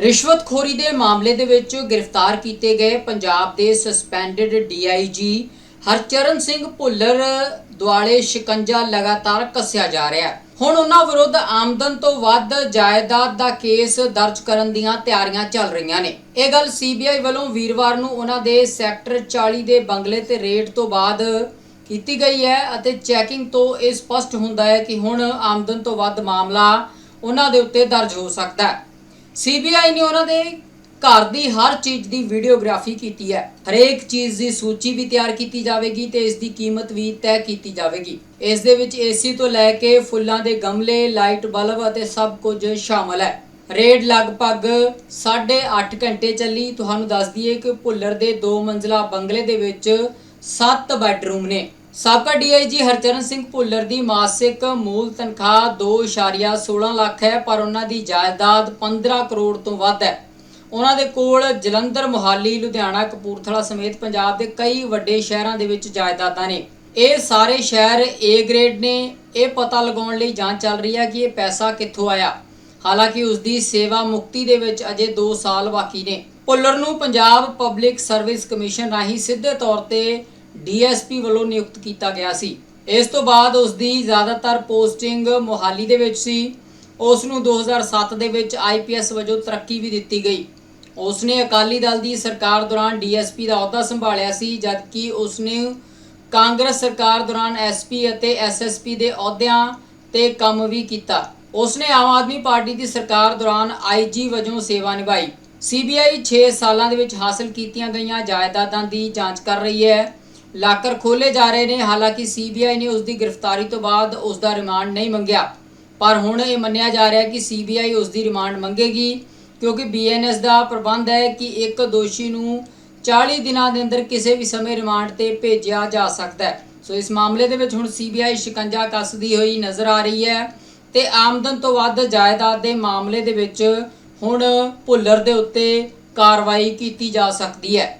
ਰਿਸ਼ਵਤਖੋਰੀ ਦੇ ਮਾਮਲੇ ਦੇ ਵਿੱਚ ਗ੍ਰਿਫਤਾਰ ਕੀਤੇ ਗਏ ਪੰਜਾਬ ਦੇ ਸਸਪੈਂਡਡ ਡੀਆਈਜੀ ਹਰਚਰਨ ਸਿੰਘ ਭੁੱਲਰ ਦੁਆਲੇ ਸ਼ਿਕੰਜਾ ਲਗਾਤਾਰ ਕੱਸਿਆ ਜਾ ਰਿਹਾ ਹੈ। ਹੁਣ ਉਹਨਾਂ ਵਿਰੁੱਧ ਆਮਦਨ ਤੋਂ ਵੱਧ ਜਾਇਦਾਦ ਦਾ ਕੇਸ ਦਰਜ ਕਰਨ ਦੀਆਂ ਤਿਆਰੀਆਂ ਚੱਲ ਰਹੀਆਂ ਨੇ। ਇਹ ਗੱਲ ਸੀਬੀਆਈ ਵੱਲੋਂ ਵੀਰਵਾਰ ਨੂੰ ਉਹਨਾਂ ਦੇ ਸੈਕਟਰ 40 ਦੇ ਬੰਗਲੇ ਤੇ ਰੇਡ ਤੋਂ ਬਾਅਦ ਕੀਤੀ ਗਈ ਹੈ ਅਤੇ ਚੈਕਿੰਗ ਤੋਂ ਇਹ ਸਪਸ਼ਟ ਹੁੰਦਾ ਹੈ ਕਿ ਹੁਣ ਆਮਦਨ ਤੋਂ ਵੱਧ ਮਾਮਲਾ ਉਹਨਾਂ ਦੇ ਉੱਤੇ ਦਰਜ ਹੋ ਸਕਦਾ ਹੈ। ਸੀਬੀਆਈ ਨੇ ਉਹਨਾਂ ਦੇ ਘਰ ਦੀ ਹਰ ਚੀਜ਼ ਦੀ ਵੀਡੀਓਗ੍ਰਾਫੀ ਕੀਤੀ ਹੈ। ਹਰੇਕ ਚੀਜ਼ ਦੀ ਸੂਚੀ ਵੀ ਤਿਆਰ ਕੀਤੀ ਜਾਵੇਗੀ ਤੇ ਇਸ ਦੀ ਕੀਮਤ ਵੀ ਤੈਅ ਕੀਤੀ ਜਾਵੇਗੀ। ਇਸ ਦੇ ਵਿੱਚ ਏਸੀ ਤੋਂ ਲੈ ਕੇ ਫੁੱਲਾਂ ਦੇ ਗਮਲੇ ਲਾਈਟ ਬਲਬ ਅਤੇ ਸਭ ਕੁਝ ਸ਼ਾਮਲ ਹੈ। ਰੇਡ ਲਗਭਗ 8.5 ਘੰਟੇ ਚੱਲੀ। ਤੁਹਾਨੂੰ ਦੱਸ ਦਈਏ ਕਿ ਭੁੱਲਰ ਦੇ ਦੋ ਮੰਜ਼ਲਾ ਬੰਗਲੇ ਦੇ ਵਿੱਚ 7 ਬੈੱਡਰੂਮ ਨੇ। ਸਾਬਕਾ ਡੀਆਈਜੀ ਹਰਚਰਨ ਸਿੰਘ ਭੁੱਲਰ ਦੀ ਮਾਸਿਕ ਮੂਲ ਤਨਖਾਹ 2.16 ਲੱਖ ਹੈ, ਪਰ ਉਹਨਾਂ ਦੀ ਜਾਇਦਾਦ 15 ਕਰੋੜ ਤੋਂ ਵੱਧ ਹੈ। ਉਹਨਾਂ ਦੇ ਕੋਲ ਜਲੰਧਰ, ਮੁਹਾਲੀ, ਲੁਧਿਆਣਾ, ਕਪੂਰਥਲਾ ਸਮੇਤ ਪੰਜਾਬ ਦੇ ਕਈ ਵੱਡੇ ਸ਼ਹਿਰਾਂ ਦੇ ਵਿੱਚ ਜਾਇਦਾਦਾਂ ਨੇ। ਇਹ ਸਾਰੇ ਸ਼ਹਿਰ A ਗ੍ਰੇਡ ਨੇ। ਇਹ ਪਤਾ ਲਗਾਉਣ ਲਈ ਜਾਂਚ ਚੱਲ ਰਹੀ ਹੈ ਕਿ ਇਹ ਪੈਸਾ ਕਿੱਥੋਂ ਆਇਆ। ਹਾਲਾਂਕਿ ਉਸ ਦੀ ਸੇਵਾ ਮੁਕਤੀ ਦੇ ਵਿੱਚ ਅਜੇ 2 ਸਾਲ ਬਾਕੀ ਨੇ। ਭੁੱਲਰ ਨੂੰ ਪੰਜਾਬ ਪਬਲਿਕ ਸਰਵਿਸ ਕਮਿਸ਼ਨ ਰਾਹੀਂ ਸਿੱਧੇ ਤੌਰ ਤੇ ਡੀਐਸਪੀ ਵੱਲੋਂ ਨਿਯੁਕਤ ਕੀਤਾ ਗਿਆ ਸੀ। ਇਸ ਤੋਂ ਬਾਅਦ ਉਸ ਦੀ ਜ਼ਿਆਦਾਤਰ ਪੋਸਟਿੰਗ ਮੋਹਾਲੀ ਦੇ ਵਿੱਚ ਸੀ। ਉਸ ਨੂੰ 2007 ਦੇ ਵਿੱਚ ਆਈਪੀਐਸ ਵਜੋਂ ਤਰੱਕੀ ਵੀ ਦਿੱਤੀ ਗਈ। ਉਸ ਨੇ ਅਕਾਲੀ ਦਲ ਦੀ ਸਰਕਾਰ ਦੌਰਾਨ ਡੀਐਸਪੀ ਦਾ ਅਹੁਦਾ ਸੰਭਾਲਿਆ ਸੀ, ਜਦਕਿ ਉਸ ਨੇ ਕਾਂਗਰਸ ਸਰਕਾਰ ਦੌਰਾਨ ਐਸਪੀ ਅਤੇ ਐਸਐਸਪੀ ਦੇ ਅਹੁਦਿਆਂ ਤੇ ਕੰਮ ਵੀ ਕੀਤਾ। ਉਸ ਨੇ ਆਮ ਆਦਮੀ ਪਾਰਟੀ ਦੀ ਸਰਕਾਰ ਦੌਰਾਨ ਆਈਜੀ ਵਜੋਂ ਸੇਵਾ ਨਿਭਾਈ। ਸੀਬੀਆਈ 6 ਸਾਲਾਂ ਦੇ ਵਿੱਚ ਹਾਸਲ ਕੀਤੀਆਂ ਗਈਆਂ ਜਾਇਦਾਦਾਂ ਦੀ ਜਾਂਚ ਕਰ ਰਹੀ ਹੈ। ਲਾਕਰ ਖੋਲੇ ਜਾ ਰਹੇ ਨੇ। ਹਾਲਾਂਕਿ ਸੀਬੀਆਈ ਨੇ ਉਸ ਦੀ ਗ੍ਰਿਫਤਾਰੀ ਤੋਂ ਬਾਅਦ ਉਸ ਦਾ ਰਿਮਾਂਡ ਨਹੀਂ ਮੰਗਿਆ। ਪਰ ਹੁਣ ਇਹ ਮੰਨਿਆ ਜਾ ਰਿਹਾ ਹੈ ਕਿ ਸੀਬੀਆਈ ਉਸ ਦੀ ਰਿਮਾਂਡ ਮੰਗੇਗੀ, ਕਿਉਂਕਿ ਬੀਐਨਐਸ ਦਾ ਪ੍ਰਬੰਧ ਹੈ ਕਿ ਇੱਕ ਦੋਸ਼ੀ ਨੂੰ 40 ਦਿਨਾਂ ਦੇ ਅੰਦਰ ਕਿਸੇ ਵੀ ਸਮੇਂ ਰਿਮਾਂਡ ਤੇ ਭੇਜਿਆ ਜਾ ਸਕਦਾ ਹੈ। ਸੋ ਇਸ ਮਾਮਲੇ ਦੇ ਵਿੱਚ ਹੁਣ ਸੀਬੀਆਈ ਸ਼ਿਕੰਜਾ ਕੱਸਦੀ ਹੋਈ ਨਜ਼ਰ ਆ ਰਹੀ ਹੈ ਤੇ ਆਮਦਨ ਤੋਂ ਵੱਧ ਜਾਇਦਾਦ ਦੇ ਮਾਮਲੇ ਦੇ ਵਿੱਚ ਹੁਣ ਭੁੱਲਰ ਦੇ ਉੱਤੇ ਕਾਰਵਾਈ ਕੀਤੀ ਜਾ ਸਕਦੀ ਹੈ।